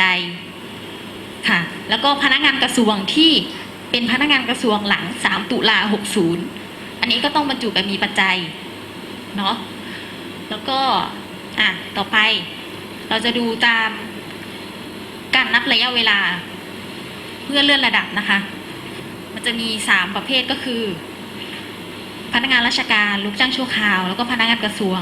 จค่ะ แล้วก็พนักงานกระทรวงที่เป็นพนักงานกระทรวงหลัง 3 ตุลา60 อันนี้ก็ต้องบรรจุแบบมีปัจจัยเนาะแล้วก็อะต่อไป เราจะดูตามการนับระยะเวลา เพื่อเลื่อนระดับนะคะ มันจะมี 3 ประเภทก็คือ พนักงานราชการลูกจ้างชั่วคราว แล้วก็พนักงานกระทรวง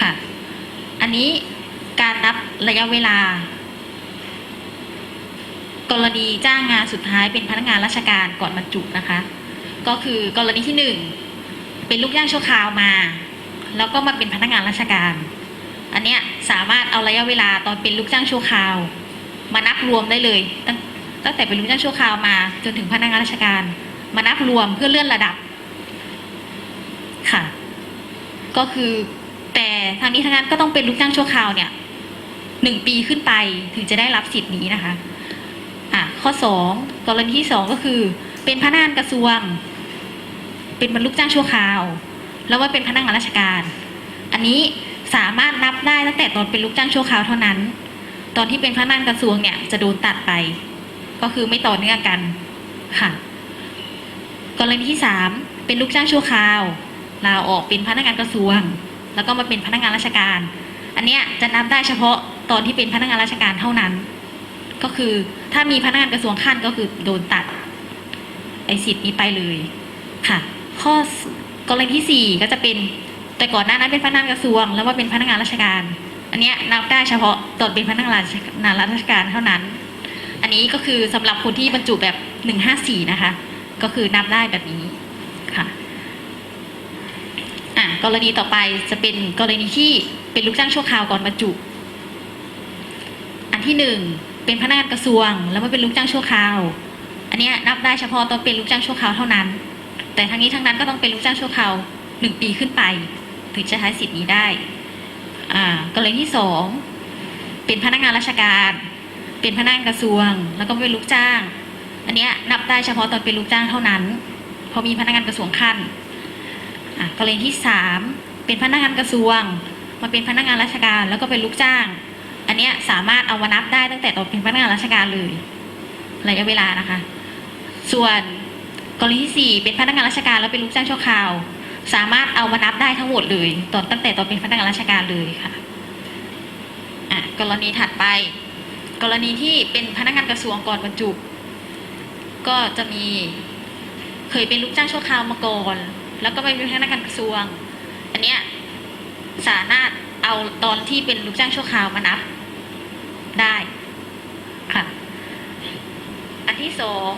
ค่ะ อันนี้ การนับระยะเวลา กรณีจ้างงานสุดท้ายเป็นพนักงานราชการก่อนบรรจุนะคะ ก็คือกรณีที่หนึ่งเป็นลูกจ้างชั่วคราวมา แล้วก็มาเป็นพนักงานราชการ อันเนี้ยสามารถเอาระยะเวลาตอนเป็นลูกจ้างชั่วคราว มานับรวมได้เลย ตั้งตั้งแต่เป็นลูกจ้างชั่วคราวมา จนถึงพนักงานราชการ มานับรวมเพื่อเลื่อนระดับค่ะ ก็คือแต่ทางนี้ทางนั้นก็ต้องเป็นลูกจ้างชั่วคราวเนี่ย หนึ่งปีขึ้นไปถึงจะได้รับสิทธิ์นี้นะคะอะข้อสองกรณีที่สองก็คือ เป็นพนักงานกระทรวง เป็นบรรลุจ้างชั่วคราว แล้วว่าเป็นพนักงานราชการ อันนี้สามารถนับได้ตั้งแต่ตอนเป็นลูกจ้างชั่วคราวเท่านั้น ตอนที่เป็นพนักงานกระทรวงเนี่ยจะโดนตัดไป ก็คือไม่ต่อเนื่องกันค่ะ กรณีที่สามเป็นลูกจ้างชั่วคราวลาออกเป็นพนักงานกระทรวง แล้วก็มาเป็นพนักงานราชการ อันเนี้ยจะนับได้เฉพาะ ตอนที่เป็นพนักงานราชการเท่านั้น ก็คือถ้ามีพนักงานกระทรวงขั้นก็คือโดนตัดไอสิทธิ์นี้ไปเลยค่ะ ข้อกรณีที่สี่ก็จะเป็นแต่ก่อนหน้านั้นเป็นพนักงานกระทรวง แล้วว่าเป็นพนักงานราชการ อันนี้นับได้เฉพาะตอนเป็นพนักงานราชการเท่านั้น อันนี้ก็คือสำหรับคนที่บรรจุแบบหนึ่งห้าสี่นะคะ ก็คือนับได้แบบนี้ค่ะอะกรณีต่อไปจะเป็นกรณีที่เป็นลูกจ้างชั่วคราวก่อนบรรจุ ที่หนึ่งเป็นพนักงานกระทรวง แล้วมาเป็นลูกจ้างชั่วคราว อันนี้นับได้เฉพาะตอนเป็นลูกจ้างชั่วคราวเท่านั้น แต่ทั้งนี้ทั้งนั้นก็ต้องเป็นลูกจ้างชั่วคราวหนึ่งปีขึ้นไปถึงจะใช้สิทธิ์นี้ได้อ่ากรณีที่สองเป็นพนักงานราชการ เป็นพนักงานกระทรวง แล้วก็เป็นลูกจ้าง อันนี้นับได้เฉพาะตอนเป็นลูกจ้างเท่านั้นพราะมีพนักงานกระทรวงขั้นกรณีที่สามเป็นพนักงานกระทรวงมาเป็นพนักงานราชการ แล้วก็เป็นลูกจ้าง อันเนี้ยสามารถเอามานับได้ตั้งแต่ตอนเป็นพนักงานราชการเลยระยะเวลานะคะ ส่วนกรณีที่สี่เป็นพนักงานราชการแล้วเป็นลูกจ้างชั่วคราว สามารถเอามานับได้ทั้งหมดเลยตอนตั้งแต่ตอนเป็นพนักงานราชการเลยค่ะอะกรณีถัดไป กรณีที่เป็นพนักงานกระทรวงก่อนบรรจุ ก็จะมีเคยเป็นลูกจ้างชั่วคราวมาก่อนแล้วก็ไปเป็นพนักงานกระทรวง อันเนี้ยสามารถ เอาตอนที่เป็นลูกจ้างชั่วคราวมานับได้ค่ะ อันที่สอง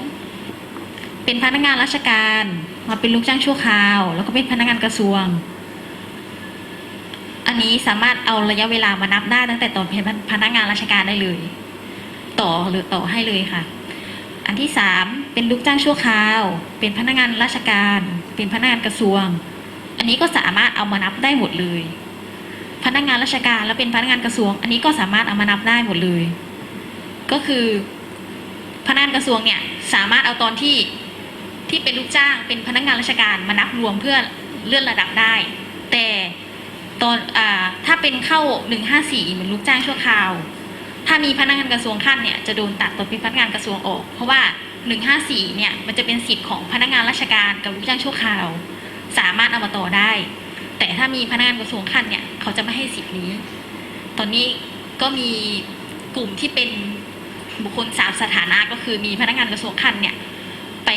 เป็นพนักงานราชการมาเป็นลูกจ้างชั่วคราว แล้วก็เป็นพนักงานกระทรวง อันนี้สามารถเอาระยะเวลามานับได้ตั้งแต่ตอนเป็นพนักงานราชการได้เลย ต่อหรือต่อให้เลยค่ะ อันที่สามเป็นลูกจ้างชั่วคราว เป็นพนักงานราชการ เป็นพนักงานกระทรวง อันนี้ก็สามารถเอามานับได้หมดเลย พนักงานราชการแล้วเป็นพนักงานกระทรวง อันนี้ก็สามารถเอามานับได้หมดเลย ก็คือพนักงานกระทรวงเนี่ยสามารถเอาตอนที่ที่เป็นลูกจ้างเป็นพนักงานราชการมานับรวมเพื่อเลื่อนระดับได้ แต่ตอนอ่าถ้าเป็นเข้าหนึ่งห้าสี่เหมือนลูกจ้างชั่วคราว ถ้ามีพนักงานกระทรวงขั้นเนี่ยจะโดนตัดตัวเป็นพนักงานกระทรวงออก เพราะว่า 154เนี่ยมันจะเป็นสิทธิ์ของพนักงานราชการกับลูกจ้างชั่วคราว สามารถเอามาต่อได้ แต่ถ้ามีพนักงานกระทรวงขั้นเนี่ย เขาจะไม่ให้สิทธิ์นี้ ตอนนี้ก็มีกลุ่มที่เป็นบุคคลสามสถานะก็คือมีพนักงานกระทรวงขั้นเนี่ย ไป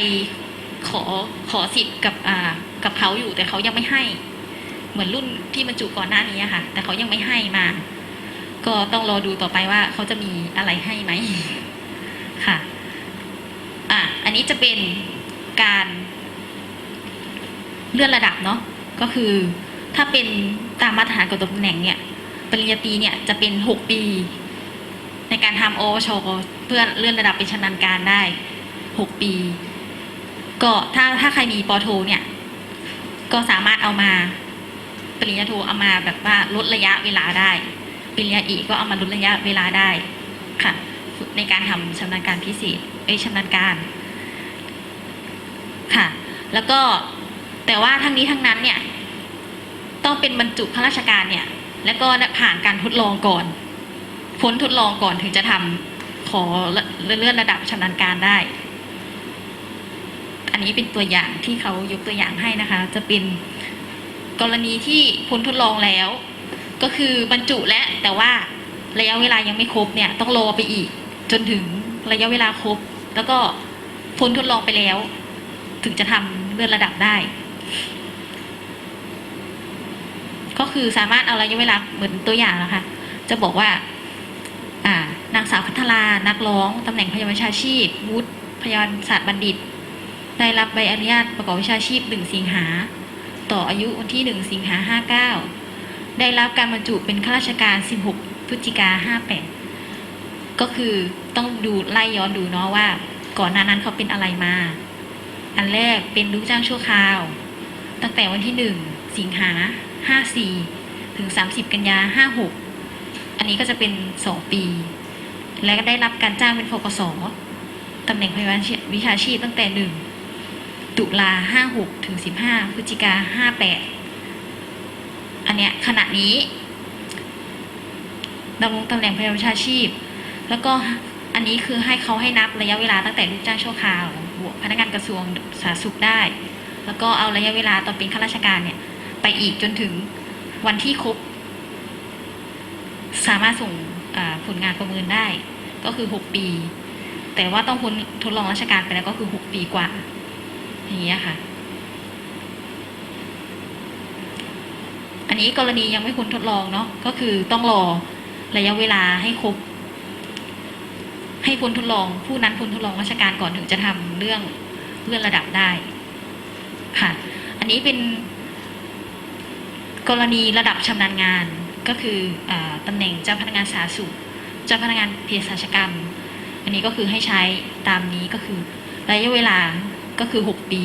ขอขอสิทธิ์กับอ่ากับเขาอยู่แต่เขายังไม่ให้ เหมือนรุ่นที่บรรจุก่อนหน้านี้ค่ะ แต่เขายังไม่ให้มา ก็ต้องรอดูต่อไปว่าเขาจะมีอะไรให้ไหมค่ะอะอันนี้จะเป็นการเลื่อนระดับเนาะก็คือ ถ้าเป็นตามมาตรฐานกฎตำแหน่งเนี่ยปริญญาตรีเนี่ยจะเป็นหกปี ในการทำโอชเพื่อเลื่อนระดับเป็นชำนาญการได้หกปี ก็ถ้าถ้าใครมีปอโทเนี่ย ก็สามารถเอามาปริญญาโทเอามาแบบว่าลดระยะเวลาได้ปริญญาเอกก็เอามาลดระยะเวลาได้ค่ะ ในการทำชำนาญการพิเศษเอ้ชำนาญการค่ะ แล้วก็แต่ว่าทั้งนี้ทั้งนั้นเนี่ย ต้องเป็นบรรจุข้าราชการเนี่ย แล้วก็ผ่านการทดลองก่อนพ้นทดลองก่อนถึงจะทำขอเลื่อนระดับชำนาญการได้ อันนี้เป็นตัวอย่างที่เขายกตัวอย่างให้นะคะ จะเป็นกรณีที่พ้นทดลองแล้ว ก็คือบรรจุและแต่ว่าระยะเวลายังไม่ครบเนี่ยต้องรอไปอีก จนถึงระยะเวลาครบ แล้วก็พ้นทดลองไปแล้ว ถึงจะทำเลื่อนระดับได้ ก็คือสามารถเอาระยะเวลาเหมือนตัวอย่างนะคะ จะบอกว่า อ่านางสาวพัทรานักร้องตำแหน่งพยาบาลวิชาชีพวุฒิพยาบาลศาสตร์บัณฑิต ได้รับใบอนุญาตประกอบวิชาชีพ1สิงหา ต่ออายุวันที่1สิงหา59ได้รับการบรรจุเป็นข้าราชการ 16 พฤศจิกา58 ก็คือต้องดูไล่ย้อนดูเนาะว่า ก่อนหน้านั้นเขาเป็นอะไรมา อันแรกเป็นลูกจ้างชั่วคราว ตั้งแต่วันที่ 1 สิงหา 54 ถึง 30 กันยา 56 อันนี้ก็จะเป็น 2 ปี และก็ได้รับการจ้างเป็นฟกสตำแหน่งพยาบาลวิชาชีพตั้งแต่ 1 ตุลา 56 ถึง 15 พฤศจิกา 58 อันเนี้ยขณะนี้ดำรงตำแหน่งพยาบาลวิชาชีพ แล้วก็อันนี้คือให้เขาให้นับระยะเวลาตั้งแต่ลูกจ้างชั่วคราวบวกพนักงานกระทรวงสาธารณสุขได้ แล้วก็เอาระยะเวลาตอนเป็นข้าราชการเนี่ย ไปอีกจนถึงวันที่ครบ สามารถส่งผลงานประเมินได้ ก็คือ 6 ปี แต่ว่าต้องพ้นทดลองราชการไปแล้วก็คือ 6 ปีกว่า อย่างนี้ยค่ะ อันนี้กรณียังไม่พ้นทดลองเนาะก็คือต้องรอระยะเวลาให้ครบให้พ้นทดลอง ผู้นั้นพ้นทดลองราชการก่อนถึงจะทำเรื่องเลื่อนระดับได้ ค่ะ อันนี้เป็น กรณีระดับชำนาญงานก็คืออตำแหน่งเจ้าพนักงานสาธารณสุขเจ้าพนักงานเภสัชกรรม อันนี้ก็คือให้ใช้ตามนี้ก็คือระยะเวลาก็คือ 6 ปี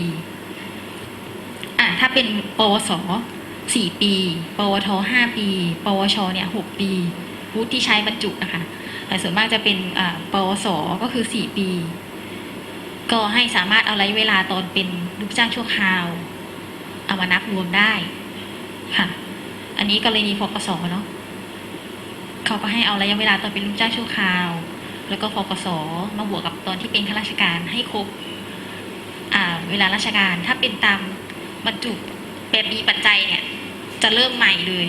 อะถ้าเป็นปวสสี่ปี ปวทห้าปี ปวชเนี่ยหกปีวุฒิที่ใช้บรรจุนะคะแต่ส่วนมากจะเป็นปวสก็คือสี่ปี ก็ให้สามารถเอาระยะเวลาตอนเป็นลูกจ้างชั่วคราว เอามานับรวมได้ ค่ะ อันนี้กรณีฟกสเนาะเขาก็ให้เอาระยะเวลาตอนเป็นลูกจ้างชั่วคราว แล้วก็ฟกสมาบวกกับตอนที่เป็นข้าราชการให้ครบอ่าเวลาราชการถ้าเป็นตามบรรจุแบบมีปัจจัยเนี่ย จะเริ่มใหม่เลย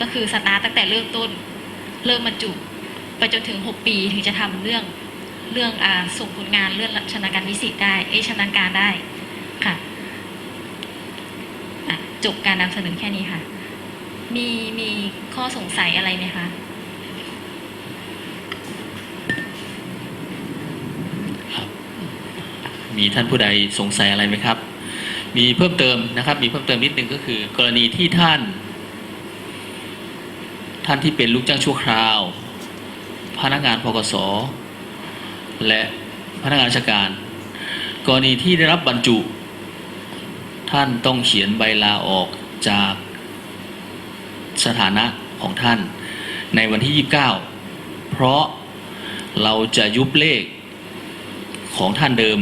ก็คือสตาร์ตั้งแต่เริ่มต้น เริ่มบรรจุไปจนถึงหกปีถึงจะทำเรื่องเรื่องอ่าส่งผลงานเลื่อนชนาญการวิสิตได้เอ้ชนาญการได้ค่ะ จบการนำเสนอแค่นี้ค่ะ มีมีข้อสงสัยอะไรไหมคะมีท่านผู้ใดสงสัยอะไรไหมครับ มีเพิ่มเติมนะครับ มีเพิ่มเติมนิดนึงก็คือ กรณีที่ท่าน ท่านที่เป็นลูกจ้างชั่วคราว พนักงานพกสและพนักงานราชการ กรณีที่ได้รับบรรจุ ท่านต้องเขียนใบลาออกจากสถานะของท่าน ในวันที่ 29 เพราะเราจะยุบเลขของท่านเดิม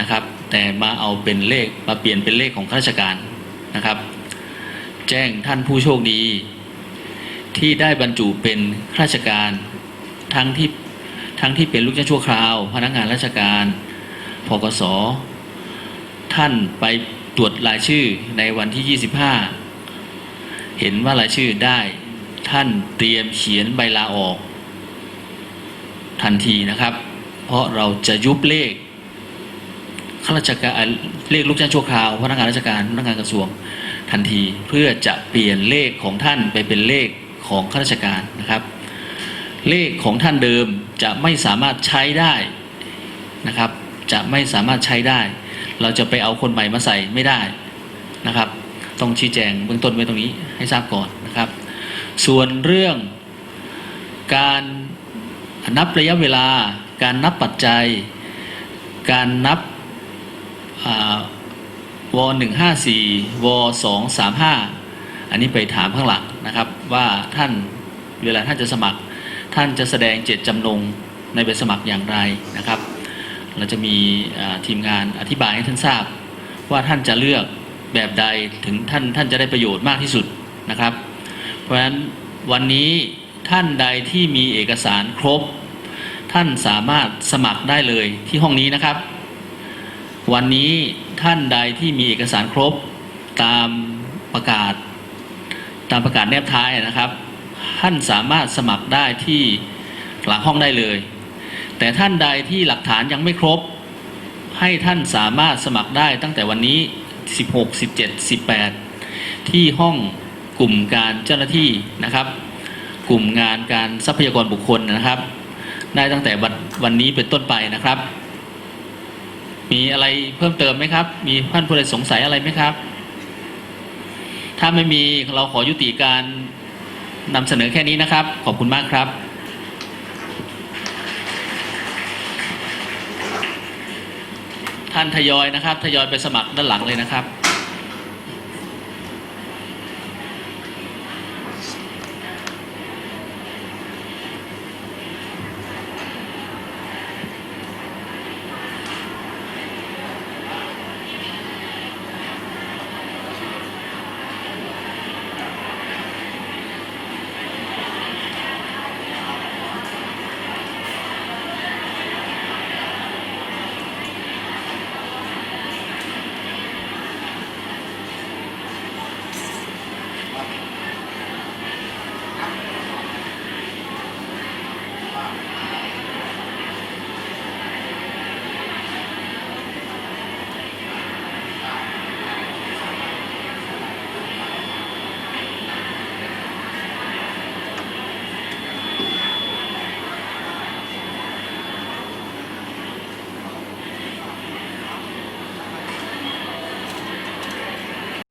นะครับ แต่มาเอาเป็นเลขมาเปลี่ยนเป็นเลขของข้าราชการนะครับ แจ้งท่านผู้โชคดี ที่ได้บรรจุเป็นข้าราชการทั้งที่ทั้งที่เป็นลูกจ้างชั่วคราว พนักงานราชการพกส ท่านไปตรวจรายชื่อในวันที่ 25 เห็นว่ารายชื่อได้ ท่านเตรียมเขียนใบลาออก ทันทีนะครับ เพราะเราจะยุบเลขข้าราชการเลขลูกจ้างชั่วคราวพนักงานราชการพนักงานกระทรวงทันทีเพื่อจะเปลี่ยนเลขของท่านไปเป็นเลขของข้าราชการนะครับ เลขของท่านเดิมจะไม่สามารถใช้ได้นะครับ จะไม่สามารถใช้ได้ เราจะไปเอาคนใหม่มาใส่ไม่ได้นะครับ ต้องชี้แจงเบื้องต้นไว้ตรงนี้ให้ทราบก่อนนะครับ ส่วนเรื่องการนับระยะเวลา การนับปัจจัย การนับอวหนึ่งห้าสี่วสองสามห้าอันนี้ไปถามข้างหลังนะครับว่าท่านเวลาท่านจะสมัคร ท่านจะแสดงเจตจำนงในใบสมัครอย่างไรนะครับ เราจะมีทีมงานอธิบายให้ท่านทราบ ว่าท่านจะเลือกแบบใดถึงท่านท่านจะได้ประโยชน์มากที่สุดนะครับ เพราะฉะนั้นวันนี้ท่านใดที่มีเอกสารครบ ท่านสามารถสมัครได้เลยที่ห้องนี้นะครับ วันนี้ท่านใดที่มีเอกสารครบตามประกาศ ตามประกาศแนบท้ายนะครับ ท่านสามารถสมัครได้ที่หลังห้องได้เลย แต่ท่านใดที่หลักฐานยังไม่ครบ ให้ท่านสามารถสมัครได้ตั้งแต่วันนี้ 16 17 18 ที่ห้องกลุ่มการเจ้าหน้าที่นะครับ กลุ่มงานการทรัพยากรบุคคลนะครับ ได้ตั้งแต่วันนี้เป็นต้นไปนะครับ มีอะไรเพิ่มเติมไหมครับ มีท่านผู้ใดสงสัยอะไรไหมครับ ถ้าไม่มีเราขอยุติการนำเสนอแค่นี้นะครับ ขอบคุณมากครับ ท่านทยอยนะครับ ทยอยไปสมัครด้านหลังเลยนะครับ